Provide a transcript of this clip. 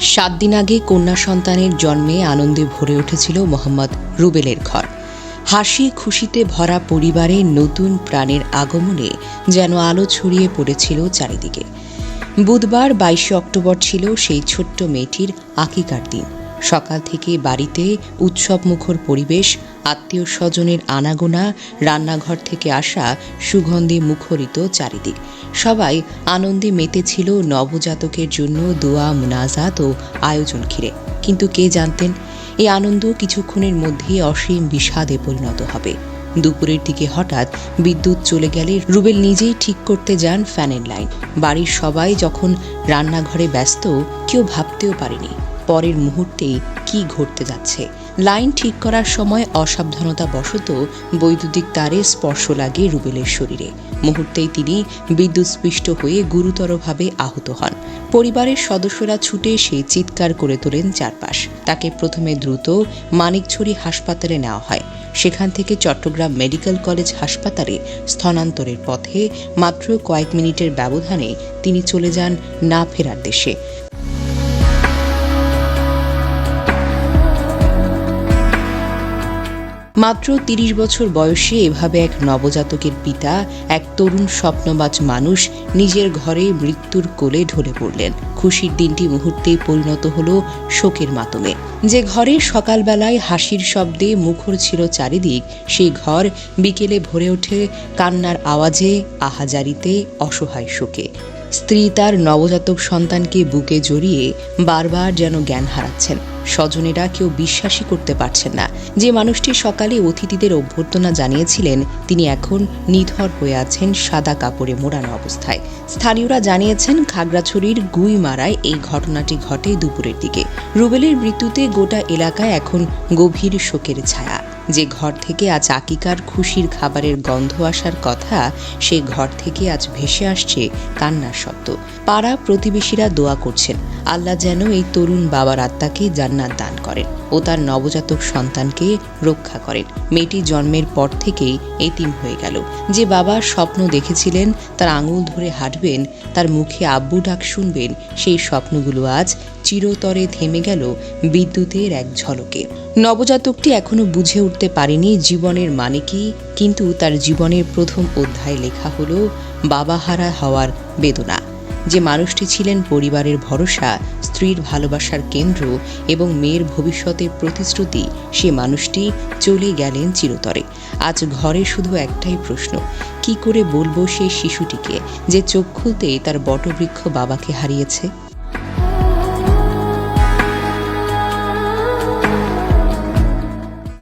সাত দিন আগে কন্যা সন্তানের জন্মে আনন্দে ভরে উঠেছিল মোহাম্মদ রুবেলের ঘর। হাসি খুশিতে ভরা পরিবারে নতুন প্রাণের আগমনে যেন আলো ছড়িয়ে পড়েছিল চারিদিকে। বুধবার বাইশে অক্টোবর ছিল সেই ছোট্ট মেয়েটির আকিকার দিন। সকাল থেকে বাড়িতে উৎসব মুখর পরিবেশ, আত্মীয় স্বজনের আনাগোনা, রান্নাঘর থেকে আসা সুগন্ধে মুখরিত চারিদিক। সবাই আনন্দে মেতেছিল নবজাতকের জন্য দোয়া, মুনাজাত ও আয়োজন ঘিরে। কিন্তু কে জানতেন এই আনন্দ কিছুক্ষণের মধ্যেই অসীম বিষাদে পরিণত হবে। দুপুরের দিকে হঠাৎ বিদ্যুৎ চলে গেলে রুবেল নিজেই ঠিক করতে যান ফ্যানের লাইন। বাড়ির সবাই যখন রান্নাঘরে ব্যস্ত, কেউ ভাবতেও পারেনি। পরের মুহূর্তেই কি ঘটতে যাচ্ছে? লাইন ঠিক করার সময় অসাবধানতা বশত বৈদ্যুতিক তারে স্পর্শ লাগে রুবেলের শরীরে। মুহূর্তেই তিনি বিদ্যুৎস্পৃষ্ট হয়ে গুরুতরভাবে আহত হন। পরিবারের সদস্যরা ছুটে সেই চিৎকার করে তোলেন চারপাশ। তাকে প্রথমে দ্রুত মানিকছড়ি হাসপাতালে নেওয়া হয়। সেখান থেকে চট্টগ্রাম মেডিকেল কলেজ হাসপাতালে স্থানান্তরের পথে মাত্র কয়েক মিনিটের ব্যবধানে তিনি চলে যান না ফেরার দেশে। মাত্র তিরিশ বছর বয়সে এভাবে এক নবজাতকের পিতা, এক তরুণ স্বপ্নবাজ মানুষ নিজের ঘরে মৃত্যুর কোলে ঢলে পড়লেন। খুশির দিনটি মুহূর্তে পরিণত হল শোকের মাতমে। যে ঘরে সকালবেলায় হাসির শব্দে মুখর ছিল চারিদিক, সেই ঘর বিকেলে ভরে ওঠে কান্নার আওয়াজে, আহাজারিতে অসহায় শোকে। স্ত্রী তার নবজাতক সন্তানকে বুকে জড়িয়ে বারবার যেন জ্ঞান হারাচ্ছেন। স্বজনেরা কেউ বিশ্বাসই করতে পারছেন না। যে মানুষটি সকালে অতিথিদের অভ্যর্থনা জানিয়েছিলেন, তিনি এখন নিথর হয়ে আছেন সাদা কাপড়ে মোড়ানো অবস্থায়। স্থানীয়রা জানিয়েছেন, খাগড়াছড়ির গুইমারায় এই ঘটনাটি ঘটে দুপুরের দিকে। রুবেলের মৃত্যুতে গোটা এলাকায় এখন গভীর শোকের ছায়া। যে ঘর থেকে আজ আকিকার খুশির খাবারের গন্ধ আসার কথা, সে ঘর থেকে আজ ভেসে আসছে কান্নার শব্দ। পাড়া প্রতিবেশীরা দোয়া করছেন। আল্লাহ যেন এই তরুণ বাবার আত্মাকে জান্নাত দান করেন ও তার নবজাতক সন্তানকে রক্ষা করেন। মেয়েটি জন্মের পর থেকেই এতিম হয়ে গেল। যে বাবা স্বপ্ন দেখেছিলেন, তার আঙুল ধরে হাঁটবেন, তার মুখে আব্বু ডাক শুনবেন, সেই স্বপ্নগুলো আজ চিরতরে থেমে গেল বিদ্যুতের এক ঝলকে। নবজাতকটি এখনও বুঝে উঠতে পারেনি জীবনের মানে কি, কিন্তু তার জীবনের প্রথম অধ্যায় লেখা হলো বাবাহারা হওয়ার বেদনা। যে মানুষটি ছিলেন পরিবারের ভরসা, স্ত্রীর ভালোবাসার কেন্দ্র এবং মেয়ের ভবিষ্যতের প্রতিশ্রুতি, সে মানুষটি চলে গেলেন চিরতরে। আজ ঘরে শুধু একটাই প্রশ্ন, কি করে বলব সেই শিশুটিকে যে চোখ খুলতেই তার বটবৃক্ষ বাবাকে হারিয়েছে?